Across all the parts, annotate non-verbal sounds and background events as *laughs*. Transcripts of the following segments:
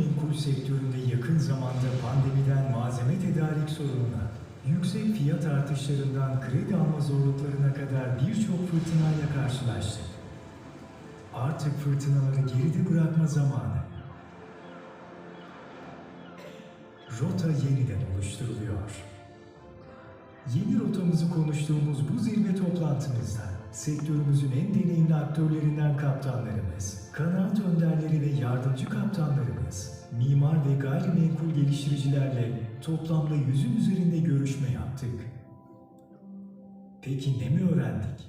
Gayrimenkul sektöründe yakın zamanda pandemiden malzeme tedarik sorununa, yüksek fiyat artışlarından kredi alma zorluklarına kadar birçok fırtınayla karşılaştık. Artık fırtınaları geride bırakma zamanı. Rota yeniden oluşturuluyor. Yeni rotamızı konuştuğumuz bu zirve toplantımızda sektörümüzün en deneyimli aktörlerinden kaptanlarımız, kanaat önderleri ve yardımcı kaptanlarımız, mimar ve gayrimenkul geliştiricilerle toplamda yüzün üzerinde görüşme yaptık. Peki ne mi öğrendik?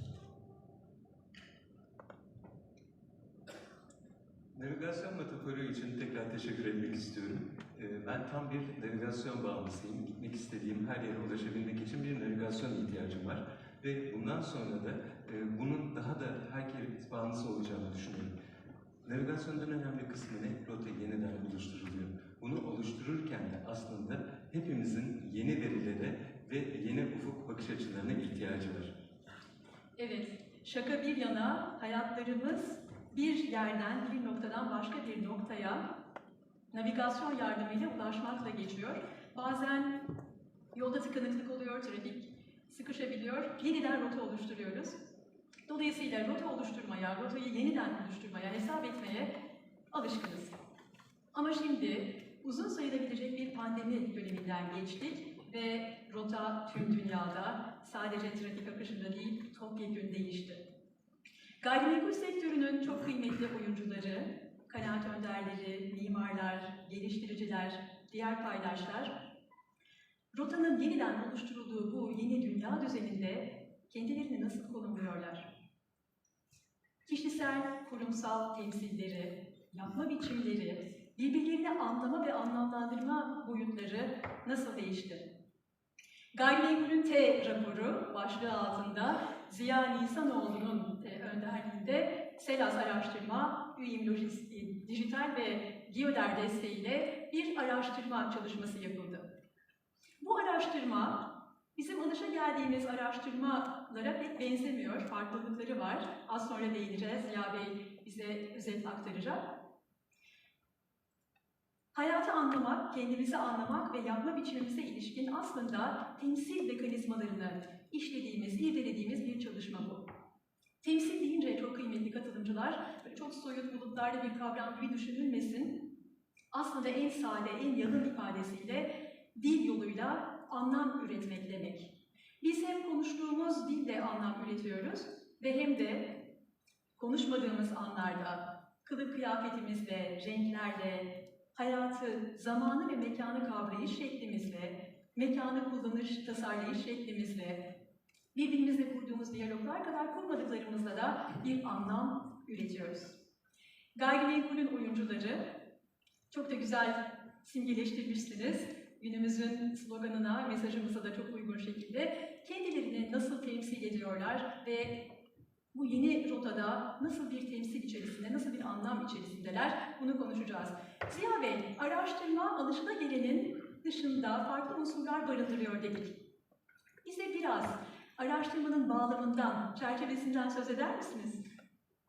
Navigasyon metaforu için tekrar teşekkür etmek istiyorum. Ee, Ben tam bir navigasyon bağımlısıyım. Gitmek istediğim her yere ulaşabilmek için bir navigasyon ihtiyacım var. Ve bundan sonra da e, bunun daha da herkes bağımlısı olacağını düşünüyorum. Navigasyondan önemli kısmı ne? Rota yeniden oluşturuluyor. Bunu oluştururken de aslında hepimizin yeni verilere ve yeni ufuk bakış açılarına ihtiyacı var. Evet, şaka bir yana hayatlarımız bir yerden, bir noktadan başka bir noktaya navigasyon yardımıyla ulaşmakla geçiyor. Bazen yolda tıkanıklık oluyor, trafik sıkışabiliyor, yeniden rota oluşturuyoruz. Dolayısıyla rota oluşturmaya, rotayı yeniden oluşturmaya, hesap etmeye alışkınız. Ama şimdi uzun sayılabilecek bir pandemi döneminden geçtik ve rota tüm dünyada sadece trafik akışında değil topyekun değişti. Gayrimenkul sektörünün çok kıymetli oyuncuları, kanaat önderleri, mimarlar, geliştiriciler, diğer paydaşlar, rotanın yeniden oluşturulduğu bu yeni dünya düzeninde kendilerini nasıl konumluyorlar? Kişisel, kurumsal temsilleri, yapma biçimleri, birbirlerini anlama ve anlamlandırma boyutları nasıl değişti? Gayrimenkulün T raporu başlığı altında Ziya Nisanoğlu'nun e, önderliğinde SELAS araştırma, ÜİM Lojistik, Dijital ve Geoder desteğiyle bir araştırma çalışması yapıldı. Bu araştırma bizim alışa geldiğimiz araştırmalara pek benzemiyor, farklılıkları var. Az sonra değineceğiz, Ziya Bey bize özet aktaracak. Hayatı anlamak, kendimizi anlamak ve yapma biçimimize ilişkin aslında temsil mekanizmalarını işlediğimiz, irdelediğimiz bir çalışma bu. Temsil deyince çok kıymetli katılımcılar, çok soyut bulutlarla bir kavram gibi düşünülmesin. Aslında en sade, en yalın ifadesiyle dil yoluyla anlam üretmek demek. Biz hem konuştuğumuz dille anlam üretiyoruz ve hem de konuşmadığımız anlarda kılık kıyafetimizle, renklerle, hayatı, zamanı ve mekanı kavrayış şeklimizle, mekanı kullanış, tasarlayış şeklimizle, birbirimizle kurduğumuz diyaloglar kadar kurmadıklarımızla da bir anlam üretiyoruz. Gayrimenkulün oyuncuları çok da güzel simgeleştirmişsiniz. Günümüzün sloganına, mesajımıza da çok uygun şekilde kendilerini nasıl temsil ediyorlar ve bu yeni rotada nasıl bir temsil içerisinde, nasıl bir anlam içerisindeler bunu konuşacağız. Ziya Bey, araştırma alışılagelenin dışında farklı unsurlar barındırıyor dedik. Bize biraz araştırmanın bağlamından, çerçevesinden söz eder misiniz?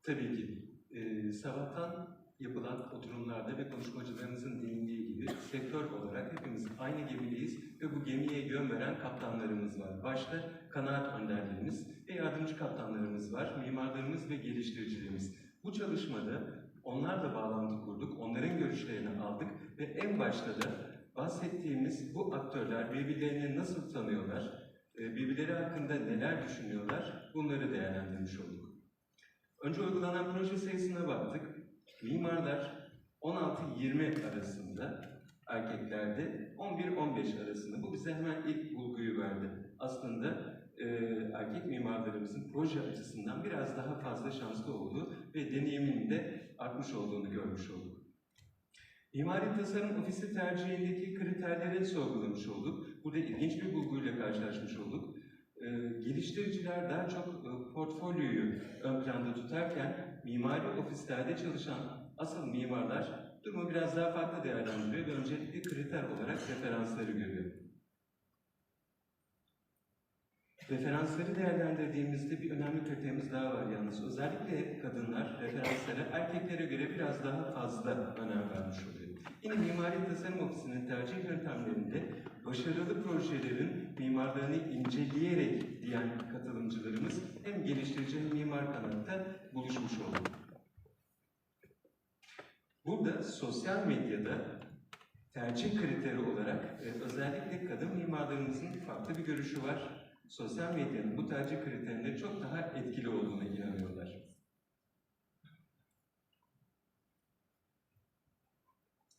Tabii ki. Ee, sabahtan yapılan oturumlarda ve konuşmacılarımızın değindiği gibi sektör olarak hepimiz aynı gemideyiz ve bu gemiye yön veren kaptanlarımız var. Başta kanaat önderlerimiz ve yardımcı kaptanlarımız var, mimarlarımız ve geliştiricilerimiz. Bu çalışmada onlarla bağlantı kurduk, onların görüşlerini aldık ve en başta da bahsettiğimiz bu aktörler birbirlerini nasıl tanıyorlar, e, birbirleri hakkında neler düşünüyorlar bunları değerlendirmiş olduk. Önce uygulanan proje sayısına baktık. Mimarlar 16-20 arasında, erkeklerde 11-15 arasında. Bu bize hemen ilk bulguyu verdi. Aslında e, erkek mimarlarımızın proje açısından biraz daha fazla şanslı olduğu ve deneyiminin de artmış olduğunu görmüş olduk. Mimari tasarım ofisi tercihindeki kriterleri sorgulamış olduk. Burada ilginç bir bulguyla karşılaşmış olduk. Ee, geliştiriciler daha çok e, portfolyoyu ön planda tutarken mimari ofislerde çalışan asıl mimarlar durumu biraz daha farklı değerlendiriyor ve öncelikli kriter olarak referansları görüyor. Referansları değerlendirdiğimizde bir önemli kriterimiz daha var yalnız. Özellikle kadınlar referanslara erkeklere göre biraz daha fazla önem vermiş oluyor. Yine Mimari Tasarım Ofisi'nin tercih yöntemlerinde başarılı projelerin mimarlarını inceleyerek diyen katılımcılarımız hem geliştirici hem mimar kanatta buluşmuş oldu. Burada sosyal medyada tercih kriteri olarak e, özellikle kadın mimarlarımızın farklı bir görüşü var. Sosyal medyanın bu tercih kriterinde çok daha etkili olduğuna inanıyorlar.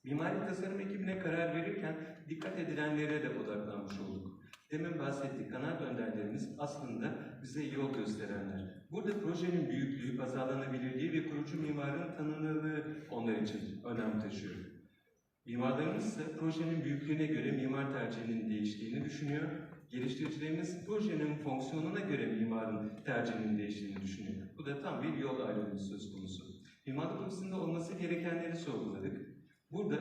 Mimari tasarım ekibine karar verirken dikkat edilenlere de odaklanmış olduk. Demin bahsettik, kanaat önderlerimiz aslında bize yol gösterenler. Burada projenin büyüklüğü, pazarlanabilirliği ve kurucu mimarın tanınırlığı onlar için önem taşıyor. Mimarlarımız ise projenin büyüklüğüne göre mimar tercihinin değiştiğini düşünüyor. Geliştiricilerimiz projenin fonksiyonuna göre mimarın tercihinin değiştiğini düşünüyor. Bu da tam bir yol ayrımı söz konusu. Mimarlık ofisinde olması gerekenleri sorguladık. Burada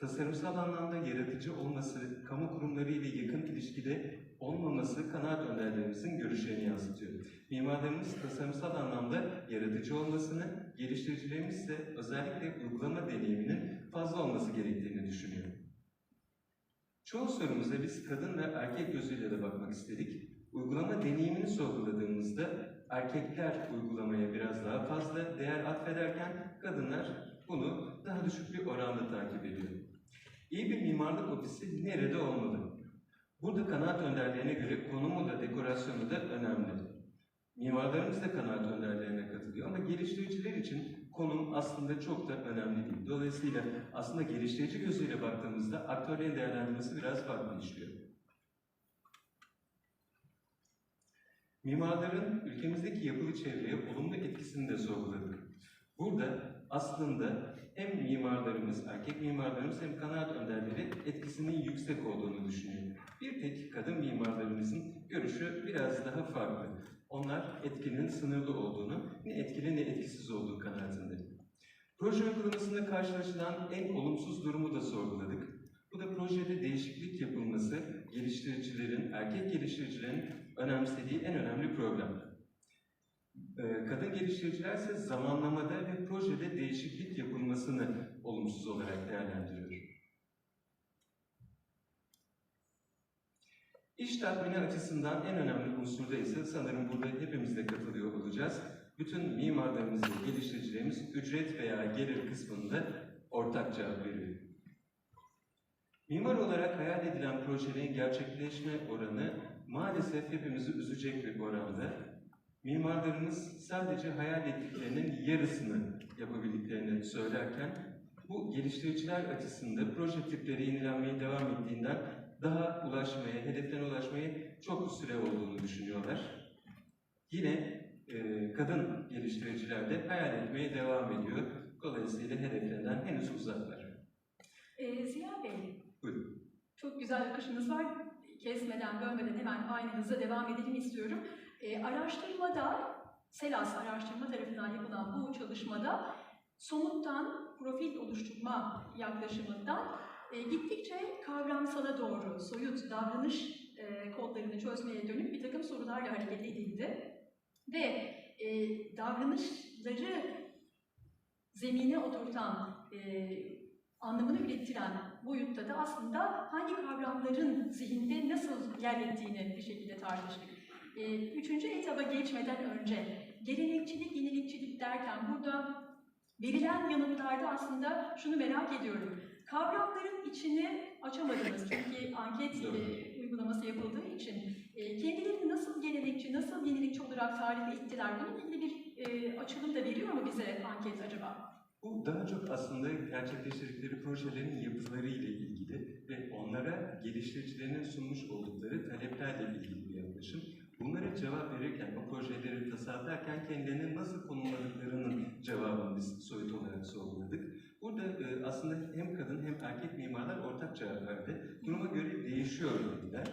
tasarımsal anlamda yaratıcı olması, kamu kurumları ile yakın ilişkide olmaması kanaat önderlerimizin görüşlerini yansıtıyor. Mimarlarımız tasarımsal anlamda yaratıcı olmasını, geliştiricilerimiz ise özellikle uygulama deneyiminin fazla olması gerektiğini düşünüyor. Çoğu sorumuza biz kadın ve erkek gözüyle de bakmak istedik. Uygulama deneyimini sorguladığımızda erkekler uygulamaya biraz daha fazla değer atfederken kadınlar bunu daha düşük bir oranda takip ediyor. İyi bir mimarlık ofisi nerede olmalı? Burada kanaat önderlerine göre konumu da dekorasyonu da önemli. Mimarlarımız da kanaat önderlerine katılıyor ama geliştiriciler için konum aslında çok da önemli değil. Dolayısıyla aslında geliştirici gözüyle baktığımızda aktörlerin değerlendirmesi biraz farklı işliyor. Mimarların ülkemizdeki yapılı çevreye olumlu etkisini de sorguladık. Burada aslında hem mimarlarımız, erkek mimarlarımız hem kanaat önderleri etkisinin yüksek olduğunu düşünüyor. Bir tek kadın mimarlarımızın görüşü biraz daha farklı. Onlar etkinin sınırlı olduğunu, ne etkili ne etkisiz olduğu kanaatinde. Proje uygulamasında karşılaşılan en olumsuz durumu da sorguladık. Bu da projede değişiklik yapılması, geliştiricilerin, erkek geliştiricilerin önemsediği en önemli problem. Ee, Kadın geliştiriciler ise zamanlamada ve yapılmasını olumsuz olarak değerlendiriyor. İş tatmini açısından en önemli unsur da ise sanırım burada hepimiz de katılıyor olacağız. Bütün mimarlarımız ve geliştiricilerimiz ücret veya gelir kısmında ortak cevap veriyor. Mimar olarak hayal edilen projelerin gerçekleşme oranı maalesef hepimizi üzecek bir oranda. Mimarlarımız sadece hayal ettiklerinin yarısını yapabildiklerini söylerken bu geliştiriciler açısında proje tipleri yenilenmeye devam ettiğinden daha ulaşmaya, hedeflerine ulaşmaya çok süre olduğunu düşünüyorlar. Yine e, kadın geliştiriciler de hayal etmeye devam ediyor. Dolayısıyla hedeflerinden henüz uzaklar. Ee, Ziya Bey, Buyurun. çok güzel akışınız var. Kesmeden, bölmeden hemen aynı hızla devam edelim istiyorum. Ee, araştırmada, SELAS araştırma tarafından yapılan bu çalışmada somuttan profil oluşturma yaklaşımından e, gittikçe kavramsala doğru soyut davranış e, kodlarını çözmeye dönük bir takım sorularla hareket edildi. Ve e, davranışları zemine oturtan, e, anlamını ürettiren boyutta da aslında hangi kavramların zihinde nasıl yer ettiğini bir şekilde tartıştık. E, üçüncü etaba geçmeden önce gelenekçilik, yenilikçilik derken burada verilen yanıtlarda aslında şunu merak ediyorum. Kavramların içini açamadınız *laughs* çünkü anket e, uygulaması yapıldığı için e, kendilerini nasıl gelenekçi, nasıl yenilikçi olarak tarif ettiler bununla ilgili bir e, açılım da veriyor mu bize anket acaba? Bu daha çok aslında gerçekleştirdikleri projelerin yapıları ile ilgili ve onlara geliştiricilerinin sunmuş oldukları taleplerle ilgili bir yaklaşım. Bunlara cevap verirken, o projeleri tasarlarken kendilerini nasıl konumladıklarının cevabını biz soyut olarak sorguladık. Burada e, aslında hem kadın hem erkek mimarlar ortak cevap verdi. Duruma göre değişiyor dediler.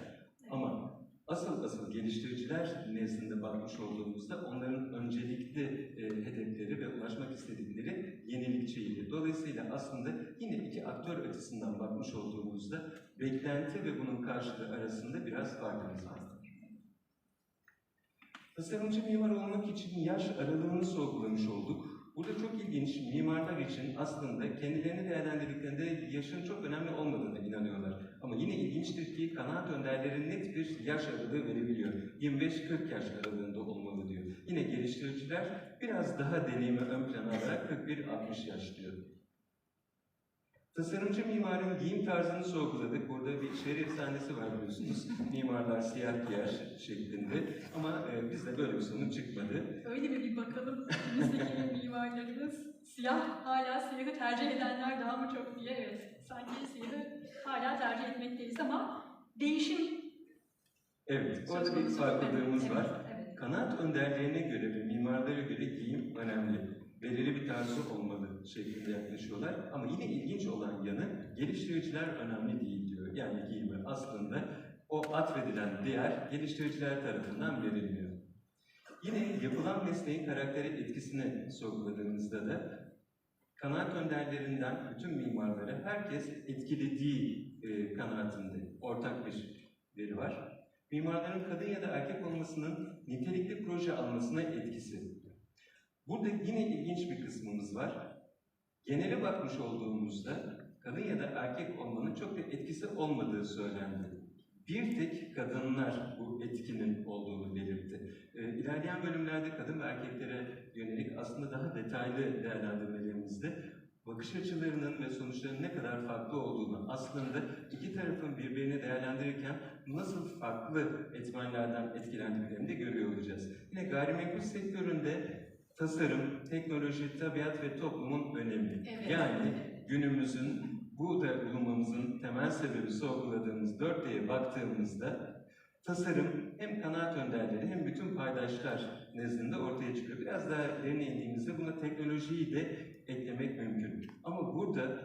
Ama asıl asıl geliştiriciler nezdinde bakmış olduğumuzda onların öncelikli e, hedefleri ve ulaşmak istedikleri yenilikçiydi. Dolayısıyla aslında yine iki aktör açısından bakmış olduğumuzda beklenti ve bunun karşılığı arasında biraz farkımız var. Tasarımcı mimar olmak için yaş aralığını sorgulamış olduk. Burada çok ilginç, mimarlar için aslında kendilerini değerlendirdiklerinde yaşın çok önemli olmadığına inanıyorlar. Ama yine ilginçtir ki kanaat önderleri net bir yaş aralığı verebiliyor. 25-40 yaş aralığında olmalı diyor. Yine geliştiriciler biraz daha deneyimi ön plana alarak 41-60 yaş diyor. Tasarımcı mimarın giyim tarzını sorguladık. Burada bir şehir efsanesi var biliyorsunuz. Mimarlar siyah giyer şeklinde. Ama e, bizde böyle bir sonuç çıkmadı. Öyle mi bir bakalım bizdeki *laughs* mimarlarımız siyah hala siyahı tercih edenler daha mı çok diye evet sanki siyahı hala tercih etmekteyiz ama değişim Evet, orada bir farklılığımız Evet, var. Evet. Kanaat önderlerine göre ve mimarlara göre giyim önemli. Belirli bir tarzı olmalı şeklinde yaklaşıyorlar. Ama yine ilginç olan yanı geliştiriciler önemli değil diyor. Yani giyime aslında o atfedilen değer geliştiriciler tarafından verilmiyor. Yine yapılan mesleğin karakteri etkisini sorguladığımızda da kanaat önderlerinden bütün mimarları herkes etkilediği e, kanaatinde ortak bir veri var. Mimarların kadın ya da erkek olmasının nitelikli proje almasına etkisi. Burada yine ilginç bir kısmımız var. Genele bakmış olduğumuzda kadın ya da erkek olmanın çok da etkisi olmadığı söylendi. Bir tek kadınlar bu etkinin olduğunu belirtti. Ee, ilerleyen bölümlerde kadın ve erkeklere yönelik aslında daha detaylı değerlendirmelerimizde bakış açılarının ve sonuçlarının ne kadar farklı olduğunu aslında iki tarafın birbirini değerlendirirken nasıl farklı etmenlerden etkilendiklerini de görüyor olacağız. Yine gayrimenkul sektöründe tasarım, teknoloji, tabiat ve toplumun önemi. Evet. Yani günümüzün burada bulunmamızın temel sebebi sorguladığımız dört D'ye baktığımızda tasarım hem kanaat önderleri hem bütün paydaşlar nezdinde ortaya çıkıyor. Biraz daha derine indiğimizde buna teknolojiyi de eklemek mümkün. Ama burada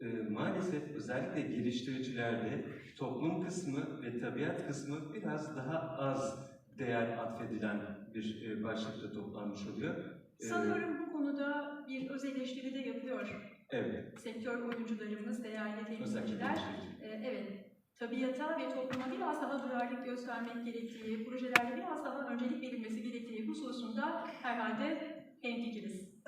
e, maalesef özellikle geliştiricilerde toplum kısmı ve tabiat kısmı biraz daha az değer atfedilen bir e, başlıkta toplanmış oluyor. Sanıyorum bu konuda bir öz eleştiri de yapıyor Evet, sektör oyuncularımız, değerli temsilciler. Ee, evet, tabiata ve topluma biraz daha duyarlılık göstermek gerektiği, projelerde biraz daha öncelik verilmesi gerektiği hususunda herhalde hemfikiriz.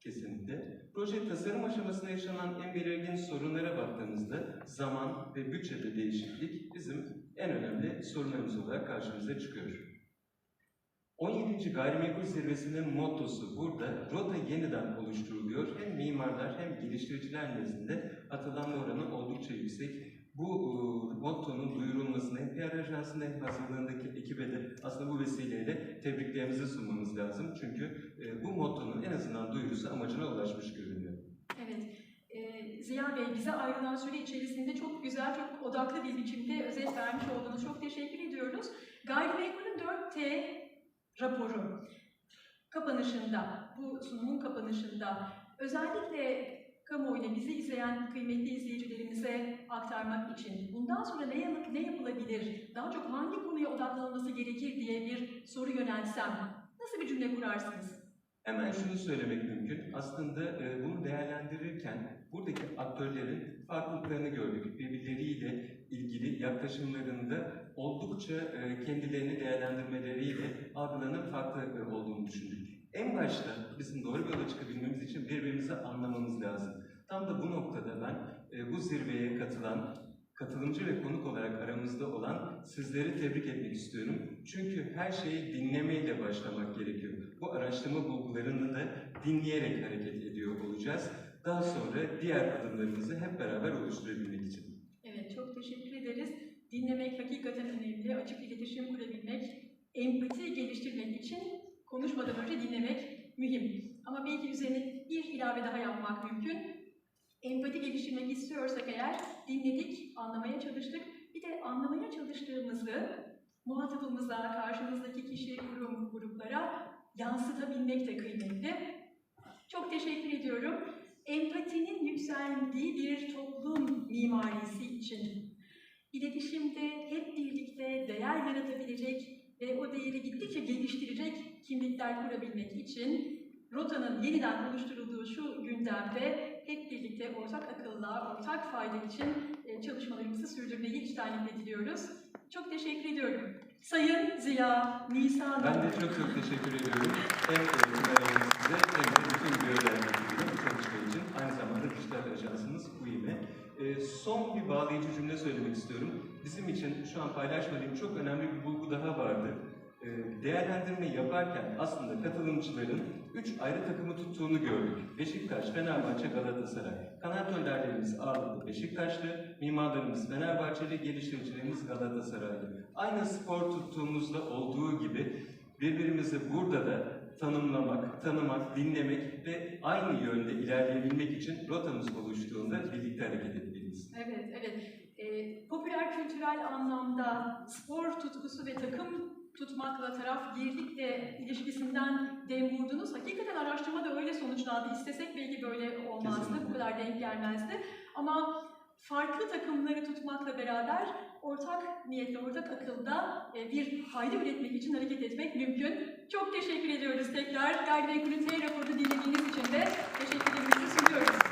Kesinlikle. Proje tasarım aşamasında yaşanan en belirgin sorunlara baktığımızda zaman ve bütçede değişiklik bizim en önemli sorunlarımız olarak karşımıza çıkıyor. 17. Gayrimenkul Zirvesi'nin mottosu burada rota yeniden oluşturuluyor. Hem mimarlar hem geliştiriciler nezdinde atılan oranı oldukça yüksek. Bu e, mottonun duyurulmasını hem PR ajansında hem hazırlığındaki ekibe de aslında bu vesileyle tebriklerimizi sunmamız lazım. Çünkü e, bu mottonun en azından duyurusu amacına ulaşmış görünüyor. Evet, ee, Ziya Bey bize ayrılan süre içerisinde çok güzel, çok odaklı bir biçimde özet vermiş olduğunuz çok teşekkür ediyoruz. Gayrimenkulün 4T raporu kapanışında, bu sunumun kapanışında özellikle kamuoyuna bizi izleyen kıymetli izleyicilerimize aktarmak için bundan sonra ne, yap- ne yapılabilir, daha çok hangi konuya odaklanılması gerekir diye bir soru yöneltsem nasıl bir cümle kurarsınız? Hemen şunu söylemek mümkün. Aslında e, bunu değerlendirirken buradaki aktörlerin farklılıklarını gördük. Birbirleriyle ilgili yaklaşımlarında oldukça e, kendilerini değerlendirmeleriyle algılarının farklı e, olduğunu düşündük. En başta bizim doğru bir yola çıkabilmemiz için birbirimizi anlamamız lazım. Tam da bu noktada ben e, bu zirveye katılan katılımcı ve konuk olarak aramızda olan sizleri tebrik etmek istiyorum. Çünkü her şeyi dinlemeyle başlamak gerekiyor. Bu araştırma bulgularını da dinleyerek hareket ediyor olacağız. Daha sonra diğer adımlarımızı hep beraber oluşturabilmek için. Teşekkür ederiz. Dinlemek hakikaten önemli. Açık iletişim kurabilmek, empati geliştirmek için konuşmadan önce dinlemek mühim. Ama belki üzerine bir ilave daha yapmak mümkün. Empati geliştirmek istiyorsak eğer dinledik, anlamaya çalıştık. Bir de anlamaya çalıştığımızı muhatabımıza, karşımızdaki kişi, kurum, gruplara yansıtabilmek de kıymetli. Çok teşekkür ediyorum. Empatinin yükseldiği bir toplum mimarisi için iletişimde hep birlikte değer yaratabilecek ve o değeri gittikçe geliştirecek kimlikler kurabilmek için rotanın yeniden oluşturulduğu şu gündemde hep birlikte ortak akılla, ortak fayda için e, çalışmalarımızı sürdürmeyi içtenlikle diliyoruz. Çok teşekkür ediyorum. Sayın Ziya Nisan Ben de çok çok teşekkür ediyorum. Hem size hem de bütün görevlendirdiğiniz bu çalışma için. Aynı zamanda dijital ajansınız UİM'e. Ee, son bir bağlayıcı cümle söylemek istiyorum. Bizim için şu an paylaşmadığım çok önemli bir bulgu daha vardı. Ee, değerlendirme yaparken aslında katılımcıların üç ayrı takımı tuttuğunu gördük. Beşiktaş, Fenerbahçe, Galatasaray. Kanat önderlerimiz ağırlıklı Beşiktaşlı, mimarlarımız Fenerbahçeli, geliştiricilerimiz Galatasaraylı. Aynı spor tuttuğumuzda olduğu gibi birbirimizi burada da tanımlamak, tanımak, dinlemek ve aynı yönde ilerleyebilmek için rotamız oluştuğunda birlikte hareket etmeliyiz. Evet, evet. Ee, popüler kültürel anlamda spor tutkusu ve takım tutmakla taraf girlikle ilişkisinden dem vurdunuz. Hakikaten araştırma da öyle sonuçlandı. İstesek belki böyle olmazdı, Kesinlikle. bu kadar denk gelmezdi. Ama farklı takımları tutmakla beraber ortak niyetle, ortak akılda e, bir fayda üretmek için hareket etmek mümkün. Çok teşekkür ediyoruz tekrar. Gayrimenkulün T raporunu dinlediğiniz için de teşekkür edilmesi sunuyoruz.